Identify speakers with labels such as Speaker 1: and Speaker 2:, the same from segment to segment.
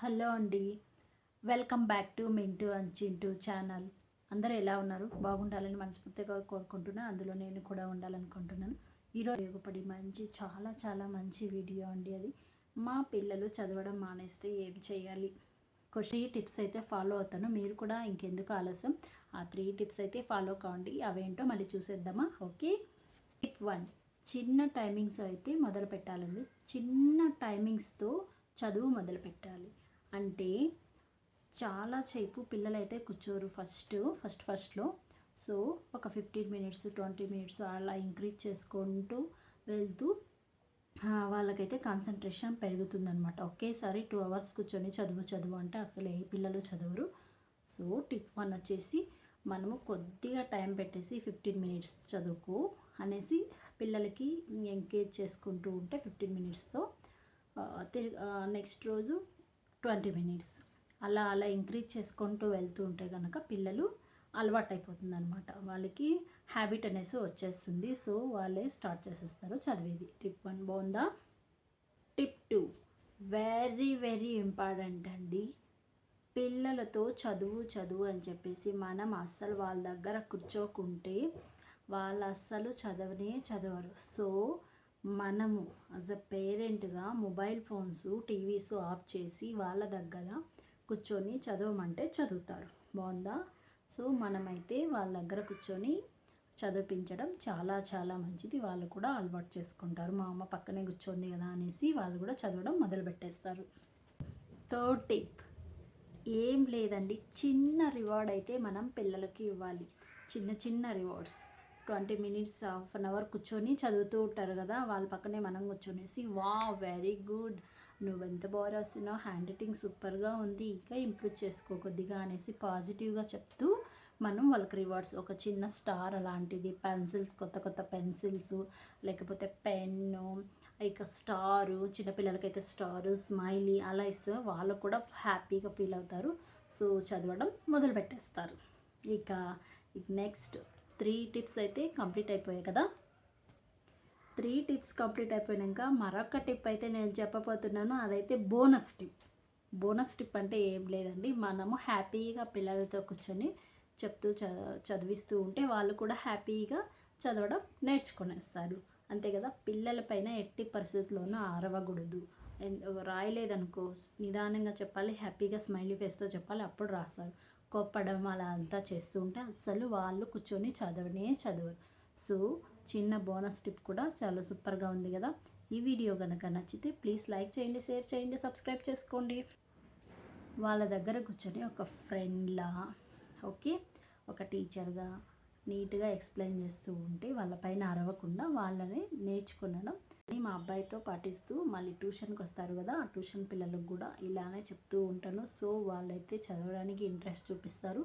Speaker 1: Hello అండి. Welcome back to Mintu and Chintu channel. అందరూ ఎలా ఉన్నారు? బాగుండాలని మనస్ఫూర్తిగా కోరుకుంటున్నాను అందులో నేను కూడా ఉండాలనుకుంటున్నాను. ఈరోజు ఉపయోగపడి మంచి చాలా చాలా మంచి వీడియో అండి అది. మా పిల్లలు చదవడం మానేస్తే ఏం చేయాలి? త్రీ టిప్స్ అయితే ఫాలో అవుతాను. మీరు కూడా ఇంకెందుకు ఆలస్యం? ఆ త్రీ టిప్స్ అయితే ఫాలో కావండి అవేంటో మళ్ళీ చూసేద్దామా? ఓకే? Tip one. చిన్న టైమింగ్స్ అయితే మొదలు పెట్టాలండి చిన్న టైమింగ్స్తో చదువు మొదలు పెట్టాలి అంటే చాలా సేపు పిల్లలైతే కూర్చోరు ఫస్ట్ ఫస్ట్ ఫస్ట్లో. సో ఒక ఫిఫ్టీన్ మినిట్స్ ట్వంటీ మినిట్స్ అలా ఇంక్రీజ్ చేసుకుంటూ వెళ్తూ వాళ్ళకైతే కాన్సన్ట్రేషన్ పెరుగుతుందనమాట ఒకేసారి టూ అవర్స్ కూర్చొని చదువు చదువు అంటే అసలు ఏ పిల్లలు చదవరు. సో టిప్ వన్ వచ్చేసి మనము కొద్దిగా టైం పెట్టేసి ఫిఫ్టీన్ మినిట్స్ చదువుకు అనేసి పిల్లలకి ఎంకేజ్ చేసుకుంటూ ఉంటే ఫిఫ్టీన్ మినిట్స్తో నెక్స్ట్ రోజు ట్వంటీ మినిట్స్. అలా అలా ఇంక్రీజ్ చేసుకుంటూ వెళ్తూ ఉంటే కనుక పిల్లలు అలవాటు అయిపోతుంది అనమాట వాళ్ళకి హ్యాబిట్ అనేసి వచ్చేస్తుంది. సో వాళ్ళే స్టార్ట్ చేసేస్తారు చదివేది. టిప్ వన్ బాగుందా? Tip two. Very very important అండి. పిల్లలతో చదువు చదువు అని చెప్పేసి మనం అస్సలు వాళ్ళ దగ్గర కూర్చోకుంటే వాళ్ళు అస్సలు చదవనే చదవరు. సో మనము యాజ్ అ పేరెంట్గా మొబైల్ ఫోన్స్ టీవీస్ ఆఫ్ చేసి వాళ్ళ దగ్గర కూర్చొని చదవమంటే చదువుతారు. బాగుందా? సో మనమైతే వాళ్ళ దగ్గర కూర్చొని చదివించడం చాలా చాలా మంచిది. వాళ్ళు కూడా అలవాటు చేసుకుంటారు. మా అమ్మ పక్కనే కూర్చోంది కదా అనేసి వాళ్ళు కూడా చదవడం మొదలు పెట్టేస్తారు థర్డ్ టిప్ ఏం లేదండి. చిన్న రివార్డ్ అయితే మనం పిల్లలకి ఇవ్వాలి. చిన్న చిన్న rewards twenty minutes half an hour కూర్చొని చదువుతూ ఉంటారు కదా వాళ్ళ పక్కనే మనం కూర్చొనేసి వా వెరీ గుడ్. నువ్వు ఎంత బాగా రాస్తున్నావు. హ్యాండ్ రైటింగ్ సూపర్గా ఉంది. ఇంకా ఇంప్రూవ్ చేసుకో కొద్దిగా అనేసి పాజిటివ్గా చెప్తూ మనం వాళ్ళకి రివార్డ్స్ ఒక చిన్న స్టార్ అలాంటిది పెన్సిల్స్ కొత్త కొత్త పెన్సిల్స్ లేకపోతే పెన్ను ఇక స్టారు చిన్నపిల్లలకైతే స్టారు స్మైలీ అలా ఇస్తే వాళ్ళు కూడా హ్యాపీగా ఫీల్ అవుతారు. సో చదవడం మొదలు పెట్టేస్తారు ఇక నెక్స్ట్. త్రీ టిప్స్ అయితే కంప్లీట్ అయిపోయాయి కదా? త్రీ టిప్స్ కంప్లీట్ అయిపోయాక మరొక టిప్ అయితే నేను చెప్పబోతున్నాను. అదైతే బోనస్ టిప్. బోనస్ టిప్ అంటే ఏం లేదండి. మనము హ్యాపీగా పిల్లలతో కూర్చొని చెప్తూ చ చదివిస్తూ ఉంటే వాళ్ళు కూడా హ్యాపీగా చదవడం నేర్చుకునేస్తారు. అంతే కదా? పిల్లలపైన ఎట్టి పరిస్థితుల్లోనూ ఆరవకూడదు. రాయలేదనుకో నిదానంగా చెప్పాలి హ్యాపీగా స్మైలీ ఫేస్తో చెప్పాలి అప్పుడు రాస్తారు. కొప్పడం అలా అంతా చేస్తూ ఉంటే అస్సలు వాళ్ళు కూర్చొని చదవనే చదవరు. సో చిన్న బోనస్ టిప్ కూడా చాలా సూపర్గా ఉంది కదా. ఈ వీడియో కనుక నచ్చితే ప్లీజ్ లైక్ చేయండి షేర్ చేయండి సబ్స్క్రైబ్ చేసుకోండి. వాళ్ళ దగ్గర కూర్చొని ఒక ఫ్రెండ్లా ఓకే ఒక టీచర్గా నీట్గా ఎక్స్ప్లెయిన్ చేస్తూ ఉంటే వాళ్ళపైన అరవకుండా వాళ్ళని నేర్చుకునడం అని మా అబ్బాయితో పాటిస్తూ మళ్ళీ ట్యూషన్కి వస్తారు కదా ఆ ట్యూషన్ పిల్లలకు కూడా ఇలానే చెప్తూ ఉంటాను. సో వాళ్ళైతే చదవడానికి ఇంట్రెస్ట్ చూపిస్తారు.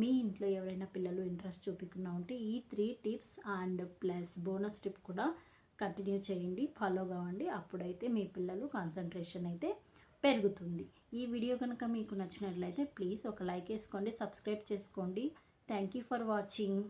Speaker 1: మీ ఇంట్లో ఎవరైనా పిల్లలు ఇంట్రెస్ట్ చూపించకుండా ఉంటే ఈ three tips and plus bonus tip కూడా కంటిన్యూ చేయండి ఫాలో కావండి. అప్పుడైతే మీ పిల్లలు కాన్సన్ట్రేషన్ అయితే పెరుగుతుంది. ఈ వీడియో కనుక మీకు నచ్చినట్లయితే ప్లీజ్ ఒక లైక్ వేసుకోండి సబ్స్క్రైబ్ చేసుకోండి. Thank you for watching.